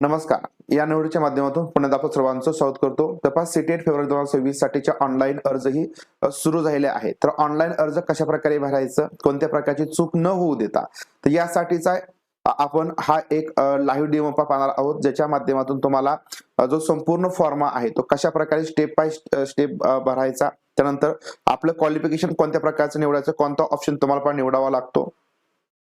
नमस्कार. या निवडीच्या माध्यमातून पुण्यात आपण सर्वांचं स्वागत करतो. तपास सिटेट फेब्रुवारी दोन हजार सव्वीस साठीच्या ऑनलाईन अर्जही सुरू झालेले आहेत. तर ऑनलाईन अर्ज कशा प्रकारे भरायचं कोणत्या प्रकारची चूक न होऊ देता तर यासाठीचा आपण हा एक लाईव्ह डेमो पाहणार आहोत ज्याच्या माध्यमातून तुम्हाला जो संपूर्ण फॉर्मा आहे तो कशा प्रकारे स्टेप बाय स्टेप भरायचा त्यानंतर आपलं क्वालिफिकेशन कोणत्या प्रकारचं निवडायचं कोणता ऑप्शन तुम्हाला पण निवडावा लागतो.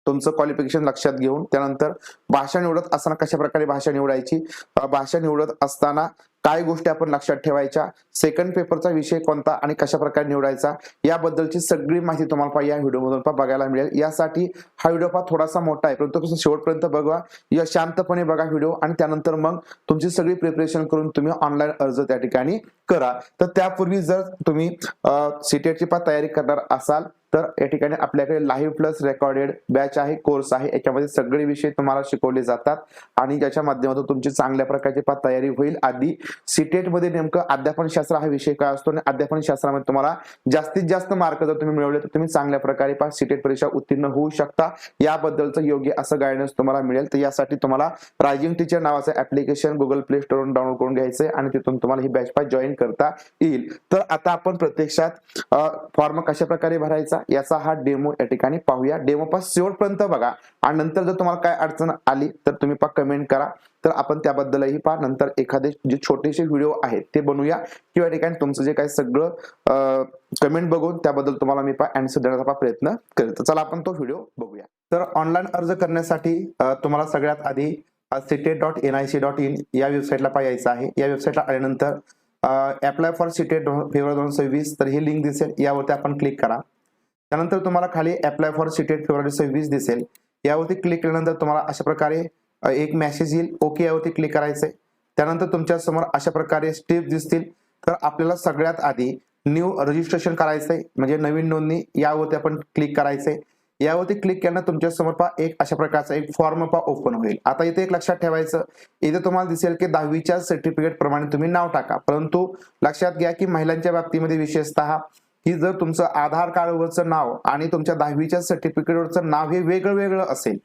तुमचं क्वालिफिकेशन लक्षात घेऊन त्यानंतर भाषा निवडत असताना कशा प्रकारे भाषा निवडायची? भाषा निवडत असताना काय गोष्टी आपण लक्षात ठेवायच्या? सेकंड पेपरचा विषय कोणता आणि कशा प्रकारे निवडायचा? याबद्दलची सगळी माहिती तुम्हाला पहा या व्हिडिओमधून बघायला मिळेल. यासाठी हा व्हिडिओ पहा थोडासा मोठा आहे परंतु शेवटपर्यंत बघा. या शांतपणे बघा व्हिडिओ आणि त्यानंतर मग तुमची सगळी प्रिपरेशन करून तुम्ही ऑनलाईन अर्ज त्या ठिकाणी करा. तर त्यापूर्वी जर तुम्ही सीटेटची पा तयारी करणार असाल तर या ठिकाणी आपल्याकडे लाईव्ह प्लस रेकॉर्डेड बॅच आहे कोर्स आहे. याच्यामध्ये सगळे विषय तुम्हाला शिकवले जातात आणि ज्याच्या माध्यमातून तुमची चांगल्या प्रकारची पा तयारी होईल. आधी सीटेटमध्ये नेमकं अध्यापन शास्त्र हा विषय काय असतो आणि अध्यापन शास्त्रामध्ये तुम्हाला जास्तीत जास्त मार्क जर तुम्ही मिळवले तर तुम्ही चांगल्या प्रकारे पा सीटेट परीक्षा उत्तीर्ण होऊ शकता. याबद्दलचं योग्य असं गायडन्स तुम्हाला मिळेल. तर यासाठी तुम्हाला रायझिंग टीचर नावाचं ऍप्लिकेशन गुगल प्ले स्टोरवरून डाउनलोड करून घ्यायचं आणि तिथून तुम्हाला ही बॅच पास जॉईन करता येईल. तर आता आपण प्रत्यक्षात फॉर्म कशा प्रकारे भरायचा याचा हा डेमो या ठिकाणी पाहूया. डेमो पास शेवटपर्यंत बघा. आणि नंतर जर तुम्हाला काय अडचण आली तर तुम्ही पा कमेंट करा. तर आपण त्याबद्दलही पहा. नंतर एखादे जे छोटेसे व्हिडिओ आहेत ते बनवूया. किंवा या ठिकाणी तुमचं जे काही सगळं कमेंट बघून त्याबद्दल तुम्हाला मी पहा अँसर देण्याचा प्रयत्न करेल तर चला आपण तो व्हिडिओ बघूया. तर ऑनलाईन अर्ज करण्यासाठी तुम्हाला सगळ्यात आधी CTET dot N I C dot in या वेबसाईटला पाहायचं आहे. या वेबसाईटला आल्यानंतर अप्लाय फॉर सिटेट फेब्रुवारी दोन सव्वीस तर ही लिंक दिसेल. यावरती आपण क्लिक करा. त्यानंतर तुम्हाला खाली अप्लाय फॉर सिटेट फेब्रुवारी सव्वीस दिसेल. यावरती क्लिक केल्यानंतर तुम्हाला अशा प्रकारे एक मेसेज येईल ओके यावरती क्लिक करायचंय. त्यानंतर तुमच्यासमोर अशा प्रकारे स्टेप दिसतील. तर आपल्याला सगळ्यात आधी न्यू रजिस्ट्रेशन करायचंय. म्हणजे नवीन नोंदणी यावरती आपण क्लिक करायचंय. यावरती क्लिक केल्यानं तुमच्यासमोर पहा एक अशा प्रकारचा एक फॉर्म पहा ओपन होईल. आता इथे एक लक्षात ठेवायचं. इथे तुम्हाला दिसेल की दहावीच्या सर्टिफिकेट प्रमाणे तुम्ही नाव टाका. परंतु लक्षात घ्या की महिलांच्या बाबतीमध्ये विशेषतः की जर तुमचं आधार कार्डवरचं नाव आणि तुमच्या दहावीच्या सर्टिफिकेटवरचं नाव हे वेगळं वेगळं असेल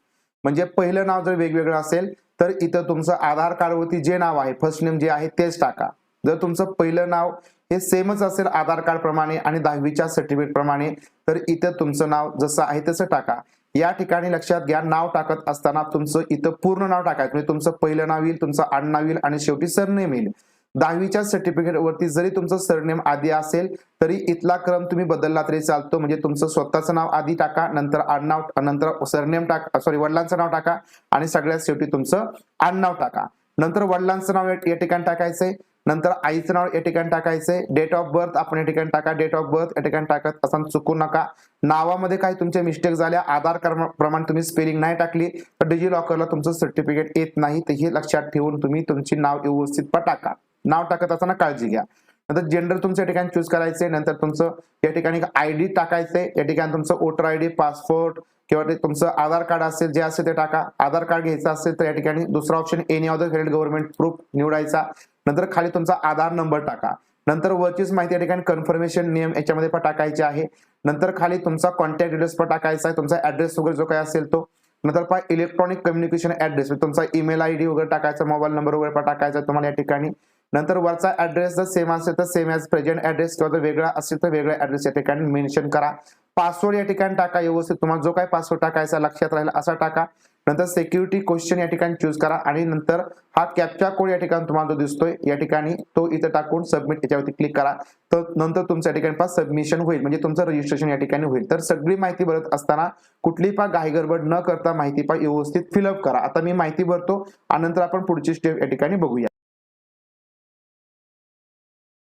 म्हणजे पहिलं नाव जर वेगवेगळं असेल तर इथं तुमचं आधार कार्डवरती जे नाव आहे फर्स्ट नेम जे आहे तेच टाका. जर तुमचं पहिलं नाव हे सेमच असेल आधार कार्ड प्रमाणे आणि दहावीच्या सर्टिफिकेट प्रमाणे तर इथं तुमचं नाव जसं आहे तसं टाका. या ठिकाणी लक्षात घ्या नाव टाकत असताना तुमचं इथं पूर्ण नाव टाकायचं. म्हणजे तुमचं पहिलं नाव येईल तुमचं आडनाव येईल आणि शेवटी सरनेम येईल. दहावीच्या सर्टिफिकेट वरती जरी तुमचं सरनेम आधी असेल तरी इथला क्रम तुम्ही बदलला तरी चालतो. म्हणजे तुमचं स्वतःचं नाव आधी टाका नंतर आडनाव नंतर सरनेम टाका सॉरी वडिलांचं नाव टाका आणि सगळ्यात शेवटी तुमचं आडनाव टाका. नंतर वडिलांचं नाव या ठिकाणी टाकायचंय नंतर आईचं नाव या ठिकाणी टाकायचंय डेट ऑफ बर्थ आपण या ठिकाणी टाका डेट ऑफ बर्थ या ठिकाणी टाकत असं चुकू नका. नावामध्ये काही तुमच्या मिस्टेक झाल्या आधार प्रमाण तुम्ही स्पेलिंग नाही टाकली तर डिजी लॉकरला तुमचं सर्टिफिकेट येत नाही तर हे लक्षात ठेवून तुम्ही तुमची नाव व्यवस्थित टाका. नाव टाकत असताना काळजी घ्या. नंतर जेंडर तुमचं या ठिकाणी चूज करायचंय. नंतर तुमचं या ठिकाणी आय डी टाकायचंय. या ठिकाणी तुमचं वोटर आय डी पासपोर्ट किंवा तुमचं आधार कार्ड असेल जे असेल ते टाका. आधार कार्ड घ्यायचं असेल तर या ठिकाणी दुसरा option any of the faded government proof निवडायचा. नंतर खाली तुमचा आधार नंबर टाका. नंतर वरचीच माहिती या ठिकाणी कन्फर्मेशन नियम याच्यामध्ये पण टाकायचे आहे. नंतर खाली तुमचा कॉन्टॅक्ट डिटेल्स पण टाकायचा आहे. तुमचा ऍड्रेस वगैरे जो काय असेल तो. नंतर पहा इलेक्ट्रॉनिक कम्युनिकेशन ऍड्रेस तुमचा ईमेल आय डी वगैरे टाकायचा मोबाईल नंबर वगैरे पण टाकायचा तुम्हाला या ठिकाणी. नंतर वरचा ऍड्रेस जर सेम असेल तर सेम ॲज प्रेझेंट ऍड्रेस किंवा जर वेगळा असेल तर वेगळा ऍड्रेस या ठिकाणी मेन्शन करा. पासवर्ड या ठिकाणी टाका व्यवस्थित. तुम्हाला जो काय पासवर्ड टाकायचा लक्षात राहील असा टाका. नंतर सिक्युरिटी क्वेश्चन या ठिकाणी चूज करा आणि नंतर हा कॅप्चा कोड या ठिकाणी तुम्हाला जो दिसतोय या ठिकाणी तो इथं टाकून सबमिट याच्यावरती क्लिक करा. तर नंतर तुमच्या या ठिकाणी पास सबमिशन होईल. म्हणजे तुमचं रजिस्ट्रेशन या ठिकाणी होईल. तर सगळी माहिती भरत असताना कुठली पा गडबड न करता माहिती पा व्यवस्थित फिलअप करा. आता मी माहिती भरतो आणि नंतर आपण पुढची स्टेप या ठिकाणी बघूया.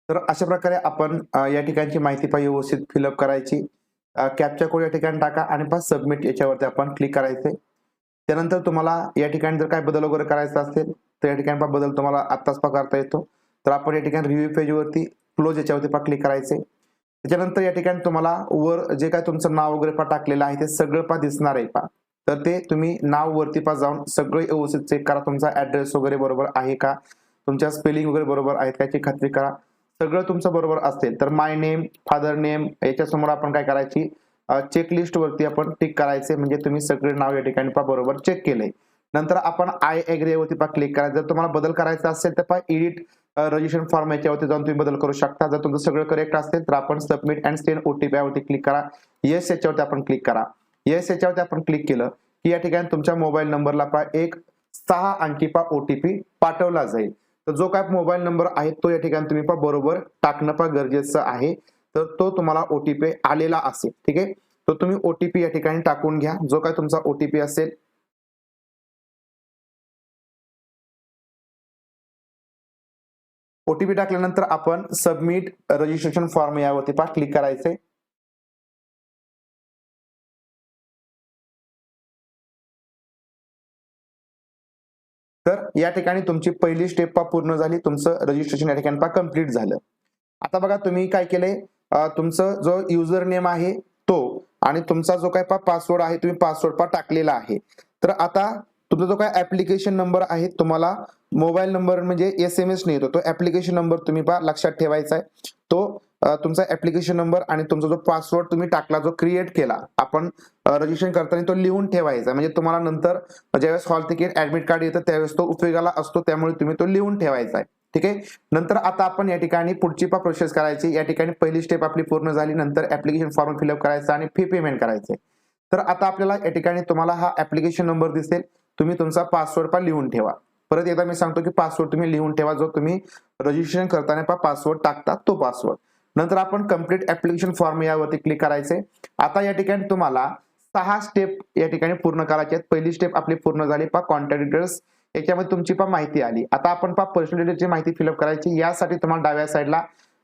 तर अशा प्रकारे आपण या ठिकाणची माहिती पाहिजे व्यवस्थित फिलअप करायची. कॅपच्या कोड या ठिकाणी टाका आणि पास सबमिट याच्यावरती आपण क्लिक करायचे. त्यानंतर तुम्हाला या ठिकाणी जर काय बदल वगैरे करायचा असेल तर या ठिकाणी पहा बदल तुम्हाला आत्ताच पा करता येतो. तर आपण या ठिकाणी रिव्ह्यू पेजवरती क्लोज याच्यावरती पा क्लिक करायचे. त्याच्यानंतर या ठिकाणी तुम्हाला वर जे काय तुमचं नाव वगैरे पा टाकलेलं आहे ते सगळं पा दिसणार आहे पा तर ते तुम्ही नाव वरती पा जाऊन सगळे व्यवस्थित चेक करा तुमचा ऍड्रेस वगैरे बरोबर आहे का? तुमच्या स्पेलिंग वगैरे बरोबर आहेत का याची खात्री करा. सगळं तुमचं बरोबर असेल तर माय नेम फादर नेम याच्यासमोर आपण काय करायची? चेकलिस्ट वरती आपण टिक करायचे. म्हणजे तुम्ही सगळे नाव या ठिकाणी बरोबर चेक केलंय. नंतर आपण आय एग्री वरती क्लिक करायचं जर तुम्हाला बदल करायचा असेल तर पहा एडिट रजिस्ट्रेशन फॉर्म याच्यावरती जाऊन तुम्ही बदल करू शकता. जर तुमचं सगळं करेक्ट असेल तर आपण सबमिट अँड सेंड ओटीपी यावरती क्लिक करा. येस याच्यावरती आपण क्लिक करा. येस याच्यावरती आपण क्लिक केलं की या ठिकाणी तुमच्या मोबाईल नंबरला एक सहा अंकी पा ओटीपी पाठवला जाईल. तर जो काय मोबाईल नंबर आहे तो या ठिकाणी तुम्ही पहा बरोबर टाकणं पा गरजेचं आहे. तर तो तुम्हाला ओटीपी आलेला असेल ठीक आहे? तर तुम्ही ओटीपी या ठिकाणी टाकून घ्या. जो काय तुमचा ओटीपी असेल ओटीपी टाकल्यानंतर आपण सबमिट रजिस्ट्रेशन फॉर्म यावरती पहा क्लिक करायचंय. तर या ठिकाणी तुमची पहिली स्टेप पा पूर्ण झाली. तुमचं रजिस्ट्रेशन या ठिकाणी पा कंप्लीट झालं. आता बघा तुम्ही काय केलंय? तुमचं जो युजर नेम आहे तो आणि तुमचा जो काय पा पासवर्ड आहे तुम्ही पासवर्ड पा टाकलेला आहे. तर आता तुमचा जो काय ऍप्लिकेशन नंबर आहे तुम्हाला मोबाईल नंबर म्हणजे एस एम एस नाही येतो. तो ऍप्लिकेशन नंबर तुम्ही पा लक्षात ठेवायचा आहे. तो तुमचा ऍप्लिकेशन नंबर आणि तुमचा जो पासवर्ड तुम्ही टाकला जो क्रिएट केला आपण रजिस्ट्रेशन करताना तो लिहून ठेवायचा. म्हणजे तुम्हाला नंतर ज्यावेळेस हॉल तिकीट ऍडमिट कार्ड येतं त्यावेळेस तो उपयोगाला असतो त्यामुळे तुम्ही तो लिहून ठेवायचा आहे. ठीक आहे? नंतर आता आपण या ठिकाणी पुढची पा प्रोसेस करायची. या ठिकाणी पहिली स्टेप आपली पूर्ण झाली. नंतर ऍप्लिकेशन फॉर्म फिलअप करायचा आणि फी पेमेंट करायचे तर आता आपल्याला या ठिकाणी तुम्हाला हा ऍप्लिकेशन नंबर दिसेल. तुम्ही तुमचा पासवर्ड पा लिहून ठेवा. परत एकदा मी सांगतो की पासवर्ड तुम्ही लिहून ठेवा. जो तुम्ही रजिस्ट्रेशन करताना पासवर्ड टाकता तो पासवर्ड नंतर आपण कंप्लीट ऍप्लिकेशन फॉर्म यावरती क्लिक करायचे. आता या ठिकाणी तुम्हाला सहा स्टेप या ठिकाणी पूर्ण करायचे आहेत. पहिली स्टेप आपली पूर्ण झाली. पा कॉन्टॅक्ट डिटेल्स याच्यामध्ये तुमची पण माहिती आली. आता आपण पा पर्सनल डिटेल्सची माहिती फिलअप करायची. यासाठी तुम्हाला डाव्या साईडला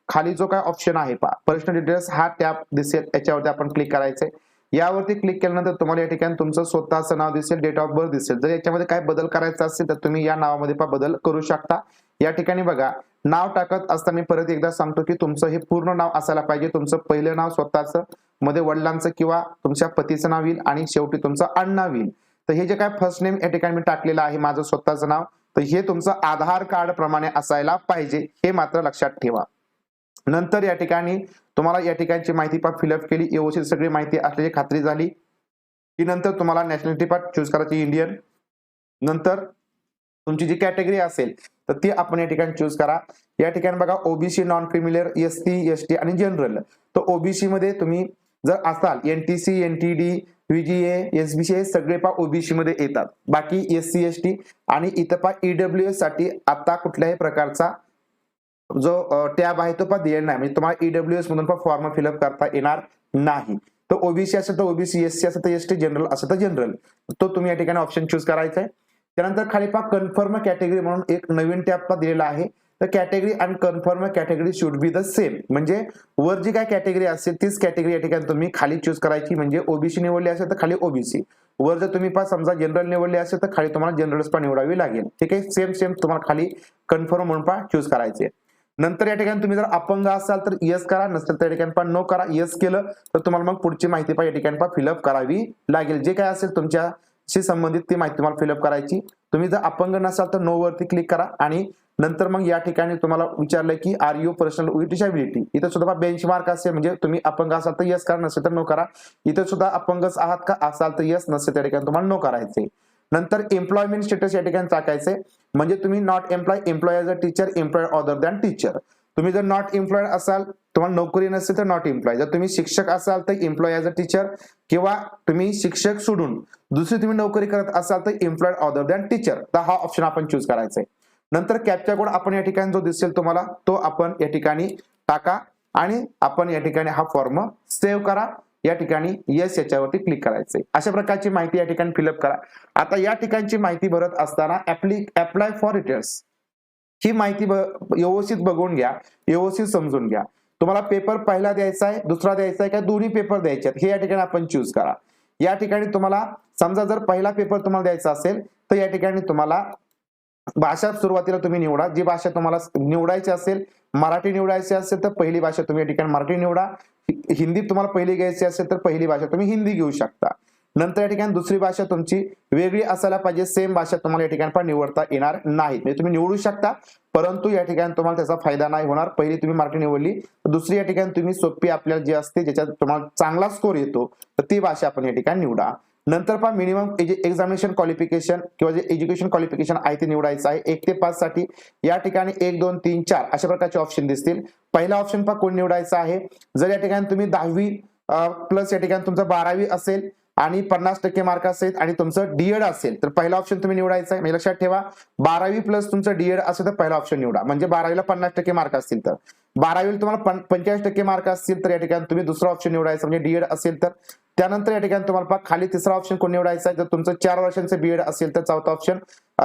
खाली जो काय ऑप्शन आहे पा पर्सनल डिटेल्स हा टॅब दिसेल. याच्यावरती आपण क्लिक करायचे. यावरती क्लिक केल्यानंतर तुम्हाला या ठिकाणी तुमचं स्वतःचं नाव दिसेल डेट ऑफ बर्थ दिसेल. जर याच्यामध्ये काय बदल करायचा असेल तर तुम्ही या नावामध्ये पा बदल करू शकता. या ठिकाणी बघा नाव टाकत असताना मी परत एकदा सांगतो की तुमचं हे पूर्ण नाव असायला पाहिजे. तुमचं पहिलं नाव स्वतःचं मध्ये वडिलांचं किंवा तुमच्या पतीचं नाव येईल आणि शेवटी तुमचं आडनाव येईल. तर हे जे काय फर्स्ट नेम या ठिकाणी मी टाकलेलं आहे माझं स्वतःचं नाव तर हे तुमचं आधार कार्ड प्रमाणे असायला पाहिजे हे मात्र लक्षात ठेवा. नंतर या ठिकाणी तुम्हाला या ठिकाणची माहिती पा फिलअप केली व्यवस्थित सगळी माहिती असल्याची खात्री झाली. की नंतर तुम्हाला नॅशनॅलिटी पार्ट चूज करायची इंडियन नंतर तुमची जी कॅटेगरी असेल तर ती आपण या ठिकाणी चूज करा. या ठिकाणी बघा OBC non criminal S C S T आणि जनरल तर ओबीसी मध्ये तुम्ही जर असाल एनटीसी एनटीडी व्हीजीए एसबीसी हे सगळे पा ओबीसी मध्ये येतात. बाकी एस सी एस टी आणि इथं पा ईडब्ल्यू एससाठी आता कुठल्याही प्रकारचा जो टॅब आहे तो पा दिलेला नाही. म्हणजे तुम्हाला ईडब्ल्यू एस मधून फॉर्म फिलअप करता येणार नाही. तर ओबीसी असेल तर ओबीसी एस सी असेल तर एस टी जनरल असेल तर जनरल तो तुम्ही या ठिकाणी ऑप्शन चूज करायचा आहे त्यानंतर खाली पहा कन्फर्म कॅटेगरी म्हणून एक नवीन टॅब पा दिलेला आहे. तर category and confirm category should be the same म्हणजे वर जी काय कॅटेगरी असेल तीच कॅटेगरी या ठिकाणी तुम्ही खाली चूज करायची. म्हणजे ओबीसी निवडली असेल तर खाली ओबीसी वर जर तुम्ही पहा समजा जनरल निवडले असेल तर खाली तुम्हाला जनरल पण निवडावी लागेल. ठीक आहे? सेम सेम तुम्हाला खाली कन्फर्म म्हणून पहा चूज करायचे. नंतर या ठिकाणी तुम्ही जर अपंग असाल तर यस करा. नसेल तर या ठिकाणी पण नो करा. यस केलं तर तुम्हाला मग पुढची माहिती पहा या ठिकाणी पहा फिलअप करावी लागेल. जे काय असेल तुमच्या शी संबंधित ती माहिती तुम्हाला फिलअप करायची. तुम्ही जर अपंग नसाल तर नो वरती क्लिक करा आणि नंतर मग या ठिकाणी तुम्हाला विचारलं की are you personal with disability इथं सुद्धा बेंचमार्क असेल म्हणजे तुम्ही अपंग असाल तर यस करा नसेल तर नो करा. इथं सुद्धा अपंगच आहात का असाल तर यस नसेल त्या ठिकाणी तुम्हाला नो करायचे नंतर एम्प्लॉयमेंट स्टेटस या ठिकाणी टाकायचे म्हणजे तुम्ही not employ employ as a teacher employ other than teacher तुम्ही जर नॉट इम्प्लॉईड असाल तुम्हाला नोकरी नसेल तर नॉट एम्प्लॉय जर तुम्ही शिक्षक असाल तर एम्प्लॉय ॲज अ टीचर किंवा तुम्ही शिक्षक सोडून दुसरी तुम्ही नोकरी करत असाल तर एम्प्लॉयड ऑदर दॅन टीचर तर हा ऑप्शन आपण चूज करायचा आहे. नंतर कॅपचा कोड आपण या ठिकाणी जो दिसेल तुम्हाला तो आपण या ठिकाणी टाका आणि आपण या ठिकाणी हा फॉर्म सेव्ह करा. या ठिकाणी येस याच्यावरती क्लिक करायचंय अशा प्रकारची माहिती या ठिकाणी फिलअप करा. आता या ठिकाणची माहिती भरत असताना ऍप्ली अप्लाय फॉर रिटर्न्स ही माहिती व्यवस्थित बघून घ्या व्यवस्थित समजून घ्या. तुम्हाला पेपर पहिला द्यायचा आहे दुसरा द्यायचा आहे का दोन्ही पेपर द्यायचे आहेत हे या ठिकाणी आपण चूज करा. या ठिकाणी तुम्हाला समजा जर पहिला पेपर तुम्हाला द्यायचा असेल तर या ठिकाणी तुम्हाला भाषा सुरुवातीला तुम्ही निवडा. जी भाषा तुम्हाला निवडायची असेल मराठी निवडायची असेल तर पहिली भाषा तुम्ही या ठिकाणी मराठी निवडा. हिंदी तुम्हाला पहिली घ्यायची असेल तर पहिली भाषा तुम्ही हिंदी घेऊ शकता. नंतर या ठिकाणी दुसरी भाषा तुमची वेगळी असायला पाहिजे. सेम भाषा तुम्हाला या ठिकाणी पण निवडता येणार नाही. म्हणजे तुम्ही निवडू शकता परंतु या ठिकाणी तुम्हाला त्याचा फायदा नाही होणार. पहिली तुम्ही मराठी निवडली दुसरी या ठिकाणी तुम्ही सोपी आपल्याला जी असते ज्याच्यात तुम्हाला चांगला स्कोर येतो तर ती भाषा आपण या ठिकाणी निवडा. नंतर पहा मिनिमम एक्झामिनेशन क्वालिफिकेशन किंवा जे एज्युकेशन क्वालिफिकेशन आहे ते निवडायचं आहे. एक ते पाच साठी या ठिकाणी एक दोन तीन चार अशा प्रकारचे ऑप्शन दिसतील. पहिला ऑप्शन पण कोण निवडायचा आहे? जर या ठिकाणी तुम्ही दहावी प्लस या ठिकाणी तुमचं बारावी असेल आणि पन्नास टक्के मार्क असेल आणि तुमचं डीएड असेल तर पहिला ऑप्शन तुम्ही निवडायचा आहे म्हणजे लक्षात ठेवा बारावी प्लस तुमचं डीएड असेल तर पहिला ऑप्शन निवडा. म्हणजे बारावीला पन्नास टक्के मार्क असतील तर. बारावीला तुम्हाला पंचेचाळीस टक्के मार्क असतील तर या ठिकाणी तुम्ही दुसरा ऑप्शन निवडायचा. म्हणजे डीएड असेल तर त्यानंतर या ठिकाणी तुम्हाला पहा खाली तिसरा ऑप्शन कोण निवडायचा आहे? जर तुमचं चार वर्षांचं बीएड असेल तर चौथा ऑप्शन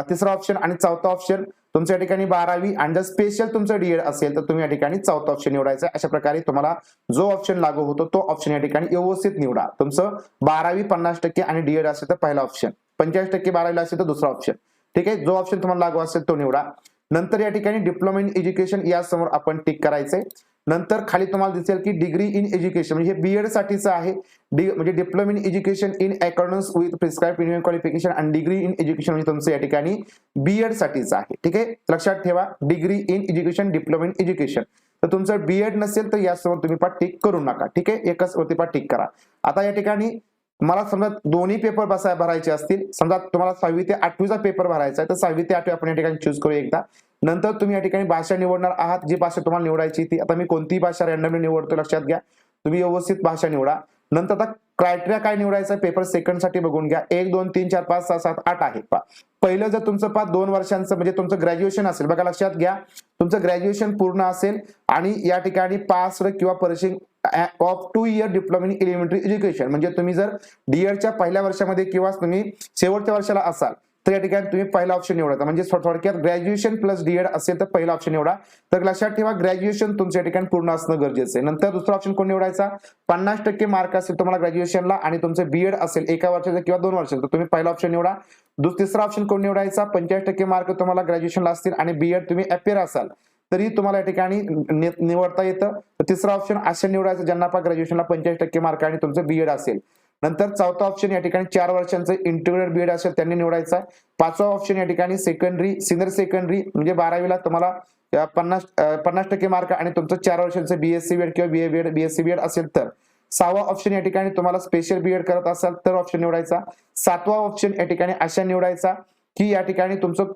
तिसरा ऑप्शन आणि चौथा ऑप्शन तुमच्या या ठिकाणी बारावी आणि जर स्पेशल तुमचं डीएड असेल तर तुम्ही या ठिकाणी चौथा ऑप्शन निवडायचा अशा प्रकारे तुम्हाला जो ऑप्शन लागू होतो तो ऑप्शन या ठिकाणी व्यवस्थित निवडा. तुमचं बारावी पन्नास टक्के आणि डीएड असेल तर पहिला ऑप्शन पंचेचाळीस टक्के बारावीला असेल तर दुसरा ऑप्शन ठीक आहे? जो ऑप्शन तुम्हाला लागू असेल तो निवडा. नंतर या ठिकाणी डिप्लोमा इन एज्युकेशन यासमोर आपण टिक करायचंय. नंतर खाली तुम्हाला दिसेल की डिग्री इन एज्युकेशन म्हणजे हे बीएड साठीचं आहे. डी म्हणजे diploma in education in accordance with prescribe minimum qualification आणि डिग्री इन एज्युकेशन म्हणजे तुमचं या ठिकाणी बीएड साठीचं आहे. ठीक आहे? लक्षात ठेवा. Degree in education diploma in education तर तुमचं बीएड नसेल तर यासमोर तुम्ही पाठ टिक करू नका. ठीक आहे? एकच वरती पाठ टिक करा. आता या ठिकाणी मला समजा दोन्ही पेपर बसाय भरायचे असतील. समजा तुम्हाला सहावी ते आठवीचा पेपर भरायचा आहे तर सहावी ते आठवी आपण या ठिकाणी चूज करू एकदा. नंतर तुम्ही या ठिकाणी भाषा निवडणार आहात जी भाषा तुम्हाला निवडायची ती. आता मी कोणतीही भाषा रॅन्डमली निवडतो लक्षात घ्या. तुम्ही व्यवस्थित भाषा निवडा. नंतर आता क्रायटेरिया काय निवडायचा पेपर सेकंडसाठी बघून घ्या. एक दोन तीन चार पाच सहा सात आठ आहे पा पहिलं जर तुमचं पाच दोन वर्षांचं म्हणजे तुमचं ग्रॅज्युएशन असेल. बघा लक्षात घ्या. तुमचं ग्रॅज्युएशन पूर्ण असेल आणि या ठिकाणी पास किंवा pursuing of two year diploma in elementary education म्हणजे तुम्ही जर डीएडच्या पहिल्या वर्षामध्ये किंवा तुम्ही शेवटच्या वर्षाला असाल तर या ठिकाणी तुम्ही पहिला ऑप्शन निवडा. म्हणजे थोडक्यात ग्रॅज्युएशन प्लस डीएड असेल तर पहिला ऑप्शन निवडा. तर लक्षात ठेवा ग्रॅज्युएशन तुमच्या ठिकाणी पूर्ण असणं गरजेचं आहे. नंतर दुसरा ऑप्शन कोण निवडायचा? पन्नास टक्के मार्क असेल तुम्हाला ग्रॅज्युएशनला आणि तुमचं बीएड असेल एका वर्षाचं किंवा दोन वर्षाचं तर तुम्ही पहिला ऑप्शन निवडा. तिसरा ऑप्शन कोण निवडायचा? पंचाळीस टक्के मार्क तुम्हाला ग्रॅज्युएशनला असतील आणि बीएड तुम्ही अपेअर असाल. तरी तुम्हाला या ठिकाणी निवडता येतं. तिसरा ऑप्शन असे निवडायचं ज्यांना पा ग्रॅज्युएशनला पंचेचाळीस टक्के मार्क आणि तुमचं बीएड असेल. नंतर चौथा ऑप्शन या ठिकाणी चार वर्षांचं इंटिग्रेटेड बीएड असेल त्यांनी निवडायचा पाचवा ऑप्शन या ठिकाणी सेकंडरी सिनियर सेकंडरी म्हणजे बारावीला तुम्हाला पन्नास पन्नास टक्के मार्क आणि तुमचं चार वर्षांचं बीएससी बीएड किंवा बीए बीएड बीएससी बीएड असेल तर. सहावा ऑप्शन या ठिकाणी तुम्हाला स्पेशल बीएड करत असाल तर ऑप्शन निवडायचा. सातवा ऑप्शन या ठिकाणी अशा निवडायचा की या ठिकाणी तुमचं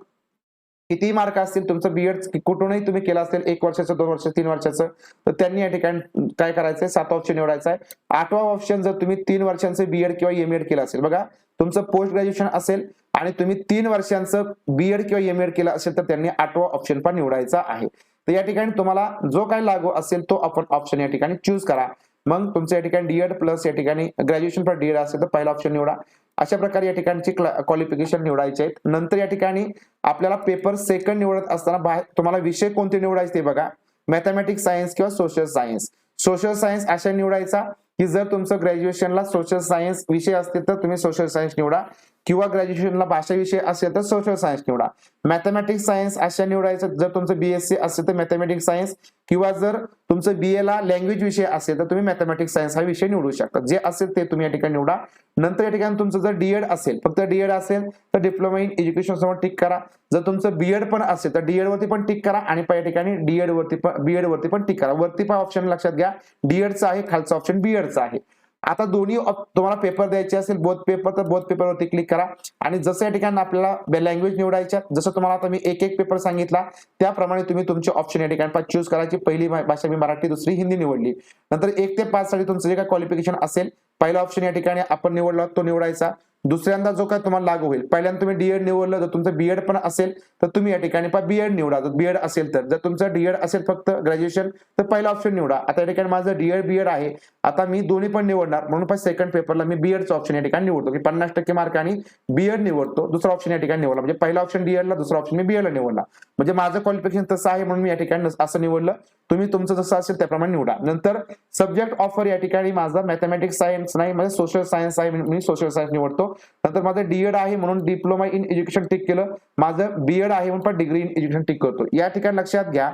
किती मार्क असतील तुमचं बीएड कुठूनही तुम्ही केलं असेल एक वर्षाचं दोन वर्ष तीन वर्षाचं तर त्यांनी या ठिकाणी काय करायचंय? सात ऑप्शन निवडायचा आहे आठवा ऑप्शन जर तुम्ही तीन वर्षांचं बीएड किंवा एमएड केलं असेल बघा तुमचं पोस्ट ग्रॅज्युएशन असेल आणि तुम्ही तीन वर्षांचं बीएड किंवा एमएड केलं असेल तर त्यांनी आठवा ऑप्शन पण निवडायचा आहे. तर या ठिकाणी तुम्हाला जो काय लागू असेल तो आपण ऑप्शन या ठिकाणी चूज करा. मग तुमचं या ठिकाणी डीएड प्लस या ठिकाणी ग्रॅज्युएशन पण डीएड असेल तर पहिला ऑप्शन निवडा. अशा प्रकारे या ठिकाणची क्वालिफिकेशन निवडायचे आहेत. नंतर या ठिकाणी आपल्याला पेपर सेकंड निवडत असताना बाहेर तुम्हाला विषय कोणते निवडायचे ते बघा. मॅथमॅटिक्स सायन्स किंवा सोशल सायन्स सोशल सायन्स अशा निवडायचा की जर तुमचं ग्रॅज्युएशनला सोशल सायन्स विषय असतील तर तुम्ही सोशल सायन्स निवडा. किंवा ग्रॅज्युएशनला भाषा विषय असेल तर सोशल सायन्स निवडा. मॅथमॅटिक्स सायन्स अशा निवडायचं. जर तुमचं बीएससी असेल तर मॅथमॅटिक्स सायन्स किंवा जर तुमचं बीए ला लँग्वेज विषय असेल तर तुम्ही मॅथमॅटिक्स सायन्स हा विषय निवडू शकता. जे असेल ते तुम्ही या ठिकाणी निवडा. नंतर या ठिकाणी तुमचं जर डीएड असेल फक्त डीएड असेल तर डिप्लोमा इन एज्युकेशन समोर टिक करा. जर तुमचं बीएड पण असेल तर डीएड वरती पण टिक करा आणि या ठिकाणी डीएड वरती पण बीएड वरती पण टिक करा. वरती पण ऑप्शन लक्षात घ्या. डीएडचा आहे खालचा ऑप्शन बीएडचा आहे. आता दोन्ही तुम्हाला पेपर द्यायचे असेल बोध पेपर तर बोध पेपरवरती क्लिक करा. आणि जसं या ठिकाणी आपल्याला लँग्वेज निवडायच्या जसं तुम्हाला आता मी एक एक पेपर सांगितला त्याप्रमाणे तुम्ही तुमचे ऑप्शन या ठिकाणी चूज करायची. पहिली भाषा मी मराठी दुसरी हिंदी निवडली. नंतर एक ते पाच साठी तुमचं जे काय क्वालिफिकेशन असेल पहिला ऑप्शन या ठिकाणी आपण निवडला तो निवडायचा. दुसऱ्यांदा जो काय तुम्हाला लागू होईल. पहिल्यांदा तुम्ही डीएड निवडलं तर तुमचं बीएड पण असेल तर तुम्ही या ठिकाणी बीएड निवडा. जर बीएड असेल तर. जर तुमचं डीएड असेल फक्त ग्रॅज्युएशन तर पहिला ऑप्शन निवडा. आता या ठिकाणी माझं डीएड बीएड आहे. आता मी दोन्ही पण निवडणार. म्हणून पण सेकंड पेपरला मी बीएडचं ऑप्शन या ठिकाणी निवडतो. की पन्नास टक्के मार्क आणि बीएड निवडतो. दुसरा ऑप्शन या ठिकाणी निवडला. म्हणजे पहिला ऑप्शन डीएडला दुसरा ऑप्शन मी बीएडला निवडला. म्हणजे माझं क्वालिफिकेशन तसं आहे म्हणून मी या ठिकाणी असं निवडलं. तुम्ही तुमचं जसं असेल त्याप्रमाणे निवडा. नंतर सब्जेक्ट ऑफर या ठिकाणी माझा मॅथमॅटिक्स सायन्स नाही माझं सोशल सायन्स आहे मी सोशल सायन्स निवडतो. नंतर माझं डीएड आहे म्हणून डिप्लोमा इन एज्युकेशन टिक केलं. माझं बीएड आहे म्हणून पण डिग्री इन एज्युकेशन टिक करतो. या ठिकाणी लक्षात घ्या.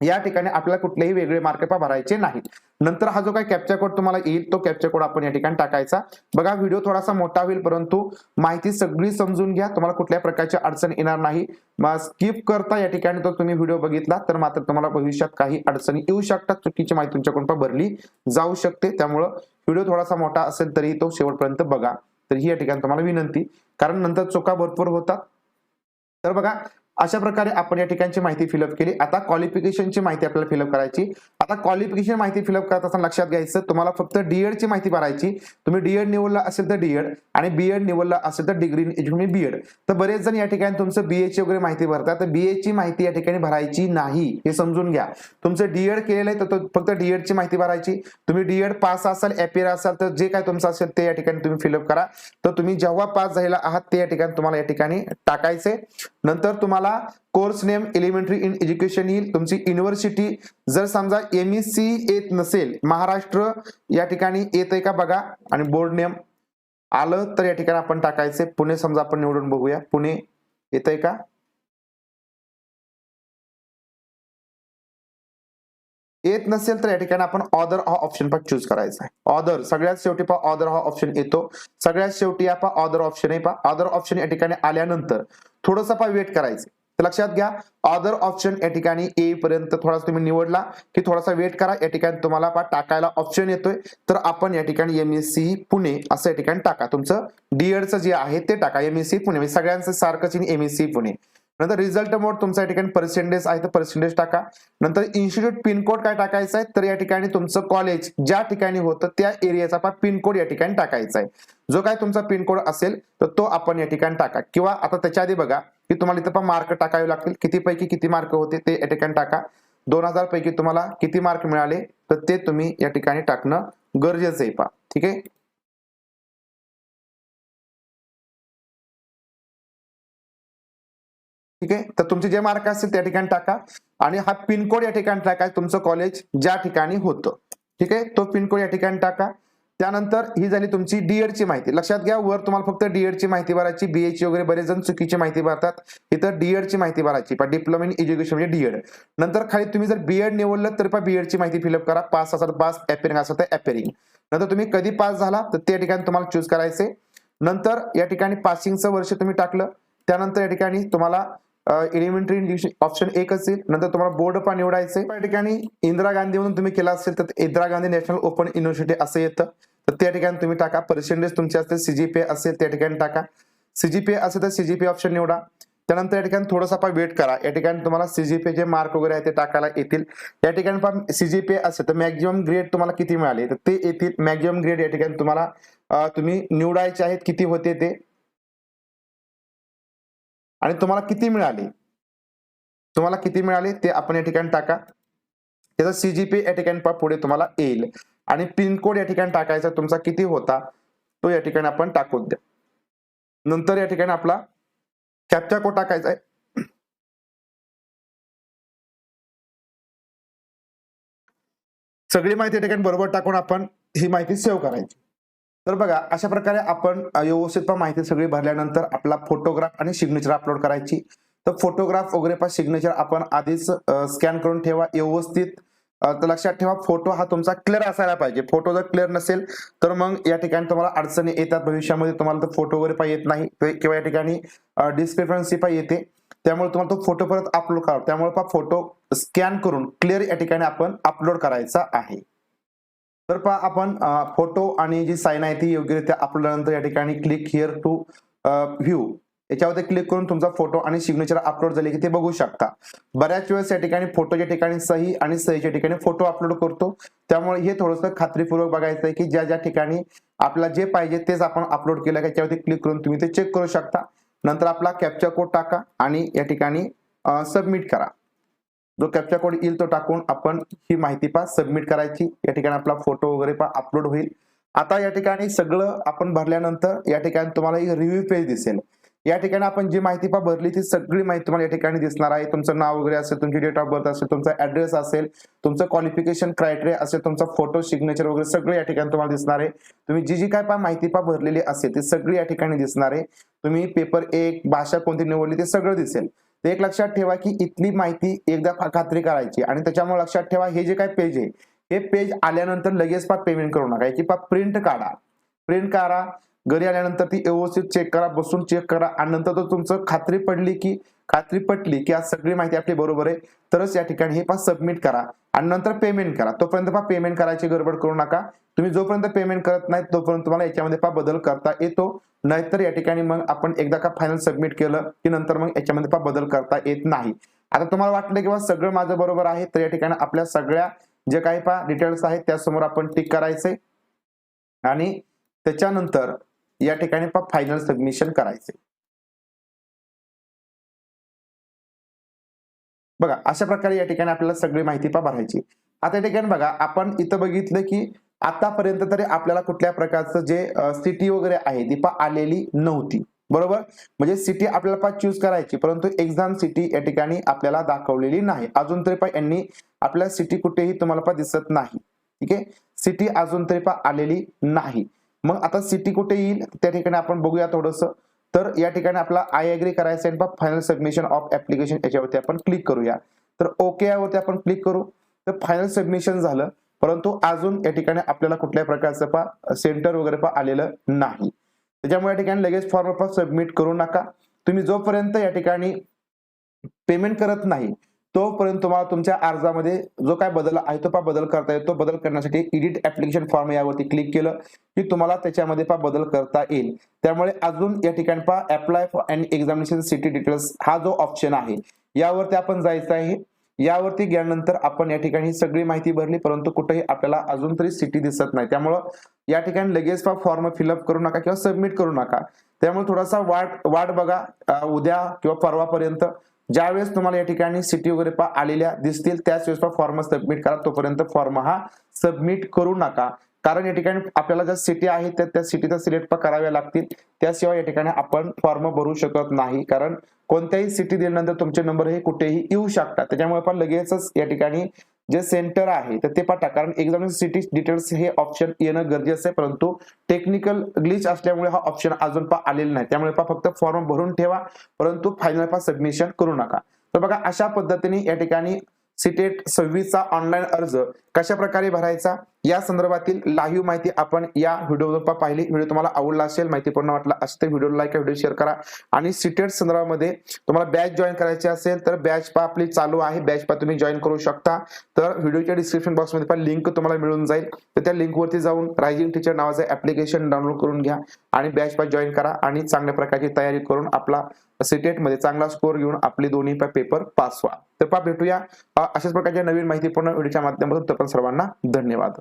या ठिकाणी आपल्याला कुठलेही वेगळे मार्क भरायचे नाहीत. नंतर हा जो काही कॅप्चा कोड तुम्हाला येईल तो कॅप्चा कोड आपण या ठिकाणी टाकायचा. बघा व्हिडिओ थोडासा मोठा होईल परंतु माहिती सगळी समजून घ्या. तुम्हाला कुठल्या प्रकारची अडचण येणार नाही. स्किप करता या ठिकाणी जर तुम्ही व्हिडिओ बघितला तर मात्र तुम्हाला भविष्यात काही अडचणी येऊ शकतात. चुकीची माहिती तुमच्याकडून भरली जाऊ शकते. त्यामुळं व्हिडिओ थोडासा मोठा असेल तरी तो शेवटपर्यंत बघा. तर ही या ठिकाणी तुम्हाला विनंती. कारण नंतर चुका भरपूर होतात तर बघा अशा प्रकारे आपण या ठिकाणची माहिती फिलअप केली. आता क्वालिफिकेशनची माहिती आपल्याला फिलअप करायची. आता क्वालिफिकेशन माहिती फिलअप करत असताना लक्षात घ्यायचं तुम्हाला फक्त डीएडची माहिती भरायची. तुम्ही डीएड निवडला असेल तर डीएड आणि बीएड निवडला असेल तर डिग्री एज्युकेशन बीएड तर बरेच जण या ठिकाणी तुमचं बीएची वगैरे माहिती भरतात. तर बीएची माहिती या ठिकाणी भरायची नाही हे समजून घ्या. तुमचं डीएड केलेलं आहे तर फक्त डीएडची माहिती भरायची. तुम्ही डीएड पास असाल एपियर असाल तर जे काय तुमचं असेल ते या ठिकाणी तुम्ही फिलअप करा. तर तुम्ही जेव्हा पास झालेला आहात ते या ठिकाणी तुम्हाला या ठिकाणी टाकायचे नंतर तुम्हाला course name elementary in education येईल. तुमची युनिव्हर्सिटी जर समजा एम ई सी येत नसेल महाराष्ट्र या ठिकाणी येत आहे का बघा. आणि बोर्ड नेम आलं तर या ठिकाणी आपण टाकायचे. पुणे समजा आपण निवडून बघूया. पुणे येत आहे का? येत नसेल तर या ठिकाणी आपण ऑदर हा ऑप्शन पण चूज करायचा आहे. ऑदर सगळ्यात शेवटी पहा ऑदर हा ऑप्शन येतो. सगळ्यात शेवटी या पहा ऑदर ऑप्शन आहे पहा. ऑदर ऑप्शन या ठिकाणी आल्यानंतर थोडंसं पहा वेट करायचं. तर लक्षात घ्या अदर ऑप्शन या ठिकाणी ए पर्यंत थोडासा तुम्ही निवडला की थोडासा वेट करा. या ठिकाणी तुम्हाला टाकायला ऑप्शन येतोय. तर आपण या ठिकाणी एम एस सी पुणे असं या ठिकाणी टाका. तुमचं डीएडचं जे आहे ते टाका. M S C Pune. म्हणजे सगळ्यांचं सारखंच एम एस सी पुणे. नंतर रिझल्ट मोड तुमचा या ठिकाणी पर्सेंटेज आहे तर पर्सेंटेज टाका. नंतर इन्स्टिट्यूट पिनकोड काय टाकायचा आहे? तर या ठिकाणी तुमचं कॉलेज ज्या ठिकाणी होतं त्या एरियाचा पिनकोड या ठिकाणी टाकायचा आहे. जो काय तुमचा पिनकोड असेल तर तो आपण या ठिकाणी टाका. किंवा आता त्याच्या आधी बघा की तुम्हाला इथं पण मार्क टाकावे लागतील. किती पैकी किती मार्क होते ते या ठिकाणी टाका. दोन हजार पैकी तुम्हाला किती मार्क मिळाले तर ते तुम्ही या ठिकाणी टाकणं गरजेचं आहे पा ठीक आहे? ठीक आहे? तर तुमचे जे मार्क असतील त्या ठिकाणी टाका. आणि हा पिनकोड या ठिकाणी टाका तुमचं कॉलेज ज्या ठिकाणी होतं. ठीक आहे? तो पिनकोड या ठिकाणी टाका. त्यानंतर ही झाली तुमची डीएड ची माहिती. लक्षात घ्या वर तुम्हाला फक्त डीएड ची माहिती भरायची बीएच ची वगैरे बरेच जण चुकीची माहिती भरतात. इथं डीएड ची माहिती भरायची पण डिप्लोमा इन एज्युकेशन म्हणजे डीएड नंतर खाली तुम्ही जर बीएड निवडलं तर पण बीएड ची माहिती फिलअप करा. पास असतात पास अपेरिंग असं तर अपेरिंग नंतर तुम्ही कधी पास झाला तर त्या ठिकाणी तुम्हाला चूज करायचे. नंतर या ठिकाणी पासिंगचं वर्ष तुम्ही टाकलं त्यानंतर या ठिकाणी तुम्हाला एलिमेंटरी ऑप्शन एक असेल. नंतर तुम्हाला बोर्ड पण निवडायचे. या ठिकाणी इंदिरा गांधी म्हणून तुम्ही केला असेल तर Indira Gandhi national open university असं येतं. तर त्या ठिकाणी तुम्ही टाका. पर्सेंटेज तुमचे असते सीजीपीए असेल त्या ठिकाणी टाका. सीजीपीए असेल तर सीजीपीए ऑप्शन निवडा. त्यानंतर या ठिकाणी थोडंसं आपण वेट करा. या ठिकाणी तुम्हाला सीजीपीए जे मार्क वगैरे आहे ते टाकायला येतील. या ठिकाणी पण सीजीपीए असेल तर मॅक्झिमम ग्रेड तुम्हाला किती मिळाले? तर ते येतील. मॅक्झिमम ग्रेड या ठिकाणी तुम्हाला तुम्ही निवडायचे आहेत किती होते ते. आणि तुम्हाला किती मिळाले? तुम्हाला किती मिळाले ते आपण या ठिकाणी टाका. त्याचा सीजीपी या ठिकाणी पुढे तुम्हाला येईल. आणि पिनकोड या ठिकाणी टाकायचा तुमचा किती होता तो या ठिकाणी आपण टाकून द्या. नंतर या ठिकाणी आपला कॅप्चा कोड टाकायचा आहे. सगळी माहिती या ठिकाणी बरोबर टाकून आपण ही माहिती सेव्ह करायची. तर बघा अशा प्रकारे आपण व्यवस्थित पण माहिती सगळी भरल्यानंतर आपला फोटोग्राफ आणि सिग्नेचर अपलोड करायची. तर फोटोग्राफ वगैरे पण सिग्नेचर आपण आधीच स्कॅन करून ठेवा. व्यवस्थित तर लक्षात ठेवा फोटो हा तुमचा क्लिअर असायला पाहिजे. फोटो जर क्लिअर नसेल तर मग या ठिकाणी तुम्हाला अडचणी येतात. भविष्यामध्ये तुम्हाला तर फोटो वगैरे पण येत नाही. किंवा या ठिकाणी डिस्क्रिपन्सी पाहिजे येते. त्यामुळे तुम्हाला तो फोटो परत अपलोड करा त्यामुळे पहा फोटो स्कॅन करून क्लिअर या ठिकाणी आपण अपलोड करायचा आहे. तर पहा आपण फोटो आणि जी साईन आहे ती योग्यरित्या अपलोडनंतर या ठिकाणी क्लिक हिअर टू व्ह्यू याच्यावरती क्लिक करून तुमचा फोटो आणि सिग्नेचर अपलोड झाले की ते बघू शकता. बऱ्याच वेळेस या ठिकाणी फोटोच्या ठिकाणी सही आणि सहीच्या ठिकाणी फोटो अपलोड करतो. त्यामुळे हे थोडंसं खात्रीपूर्वक बघायचं आहे की ज्या ज्या ठिकाणी आपल्याला जे पाहिजे तेच आपण अपलोड केलं त्याच्यावरती क्लिक करून तुम्ही ते चेक करू शकता. नंतर आपला कॅप्चा कोड टाका आणि या ठिकाणी सबमिट करा. जो कॅप्चा कोड येईल तो टाकून आपण ही माहिती पा सबमिट करायची. या ठिकाणी आपला फोटो वगैरे पा अपलोड होईल. आता या ठिकाणी सगळं आपण भरल्यानंतर या ठिकाणी तुम्हाला एक रिव्ह्यू पेज दिसेल. या ठिकाणी आपण जी माहिती पा भरली ती सगळी माहिती तुम्हाला या ठिकाणी दिसणार आहे. तुमचं नाव वगैरे असेल तुमची डेट ऑफ बर्थ असेल तुमचा ऍड्रेस असेल तुमचं क्वालिफिकेशन क्रायटेरिया असेल तुमचा फोटो सिग्नेचर वगैरे सगळं या ठिकाणी तुम्हाला दिसणार आहे. तुम्ही जी जी काय पा माहिती पा भरलेली असेल ती सगळी या ठिकाणी दिसणार आहे. तुम्ही पेपर एक भाषा कोणती निवडली ते सगळं दिसेल. ते एक लक्षात ठेवा की इथली माहिती एकदा खात्री करायची आणि त्याच्यामुळे लक्षात ठेवा हे जे काय पेज आहे हे पेज आल्यानंतर लगेच पा पेमेंट करू नका. की पा प्रिंट काढा. प्रिंट काढा. घरी आल्यानंतर ती व्यवस्थित चेक करा बसून चेक करा. आणि नंतर तर तुमचं खात्री पडली की खात्री पटली की आज सगळी माहिती आपली बरोबर आहे तरच या ठिकाणी हे पा सबमिट करा. आणि नंतर पेमेंट करा. तोपर्यंत पा पेमेंट करायची गडबड करू नका. तुम्ही जोपर्यंत पेमेंट करत नाही तोपर्यंत तुम्हाला याच्यामध्ये पा बदल करता येतो. नाहीतर या ठिकाणी मग आपण एकदा का फायनल सबमिट केलं की नंतर मग याच्यामध्ये पा बदल करता येत नाही. आता तुम्हाला वाटलं की बा सगळं माझं बरोबर आहे तर या ठिकाणी आपल्या सगळ्या जे काही पा डिटेल्स आहेत त्यासमोर आपण टिक करायचे आणि त्याच्यानंतर या ठिकाणी फायनल सबमिशन करायचे. बघा अशा प्रकारे या ठिकाणी आपल्याला सगळी माहिती पा भरायची. आता या ठिकाणी बघा आपण इथं बघितलं की आतापर्यंत तरी आपल्याला कुठल्या प्रकारचं जे सिटी वगैरे आहे ती पा आलेली नव्हती. बरोबर? म्हणजे सिटी आपल्याला पा चूज करायची परंतु एक्झाम सिटी या ठिकाणी आपल्याला दाखवलेली नाही. अजून तरी पा यांनी आपल्या सिटी कुठेही तुम्हाला पा दिसत नाही. ठीक आहे? सिटी अजून तरी पा आलेली नाही. मग आता सिटी कुठे येईल त्या ठिकाणी आपण बघूया थोडस. तर या ठिकाणी आपला आय अग्री करायचं आहे. फायनल सबमिशन ऑफ ऍप्लिकेशन याच्यावरती आपण क्लिक करूया. तर ओके यावरती आपण क्लिक करू. तर फायनल सबमिशन झालं. परंतु अजून या ठिकाणी आपल्याला कुठल्या प्रकारचं पा सेंटर वगैरे पा आलेलं नाही. त्याच्यामुळे या ठिकाणी लगेच फॉर्म सबमिट करू नका. तुम्ही जोपर्यंत या ठिकाणी पेमेंट करत नाही तोपर्यंत तुम्हाला तुमच्या अर्जामध्ये जो काय बदल आहे तो पा बदल करता येतो बदल करण्यासाठी एडिट ऍप्लिकेशन फॉर्म यावरती क्लिक केलं की तुम्हाला त्याच्यामध्ये पा बदल करता येईल. त्यामुळे अजून या ठिकाणी पा apply for and examination city details हा जो ऑप्शन आहे यावरती आपण जायचं आहे. यावरती गेल्यानंतर आपण या ठिकाणी ही सगळी माहिती भरली परंतु कुठेही आपल्याला अजून तरी सिटी दिसत नाही. त्यामुळं या ठिकाणी लगेच फॉर्म फिलअप करू नका किंवा सबमिट करू नका. त्यामुळे थोडासा वाट वाट बघा उद्या किंवा परवापर्यंत. ज्यावेळेस तुम्हाला या ठिकाणी सिटी वगैरे पा आलेल्या दिसतील त्याच वेळेस पा फॉर्म सबमिट करा. तोपर्यंत फॉर्म हा सबमिट करू नका. कारण या ठिकाणी आपल्याला ज्या सिटी आहेत त्या त्या सिटीचा सिलेक्ट कराव्या लागतील. त्याशिवाय या ठिकाणी आपण फॉर्म भरू शकत नाही. कारण कोणत्याही सिटी दिल्यानंतर तुमचे नंबर हे कुठेही येऊ शकतात. त्याच्यामुळे आपण लगेचच या ठिकाणी जे सेंटर आहे तर ते पाठा. कारण एक्झाम सिटी डिटेल्स हे ऑप्शन येणं गरजेचं आहे परंतु टेक्निकल ग्लिच असल्यामुळे हा ऑप्शन अजून पा आलेला नाही. त्यामुळे पा फक्त फॉर्म भरून ठेवा परंतु फायनल पा सबमिशन करू नका. तर बघा अशा पद्धतीने या ठिकाणी सिटेट सव्वीसचा ऑनलाईन अर्ज कशा प्रकारे भरायचा? या संदर्भातील लाईव्ह माहिती आपण या व्हिडिओ पाहिली व्हिडिओ तुम्हाला आवडला असेल माहितीपूर्ण वाटला असेल तर व्हिडिओ लाईक व्हिडिओ शेअर करा. आणि सिटेट संदर्भामध्ये तुम्हाला बॅच जॉईन करायची असेल तर बॅच पा आपली चालू आहे. बॅच पा तुम्ही जॉईन करू शकता. तर व्हिडिओच्या डिस्क्रिप्शन बॉक्समध्ये पण लिंक तुम्हाला मिळून जाईल. तर त्या लिंकवरती जाऊन रायझिंग टीचर नावाचं ऍप्लिकेशन डाउनलोड करून घ्या. आणि बॅच पा जॉईन करा आणि चांगल्या प्रकारची तयारी करून आपला सिटेटमध्ये चांगला स्कोर घेऊन आपले दोन्ही पेपर पास व्हा. तर पा भेटूया. अशाच प्रकारच्या नवीन माहितीपूर्ण व्हिडिओच्या माध्यमातून. तर सर्वांना धन्यवाद.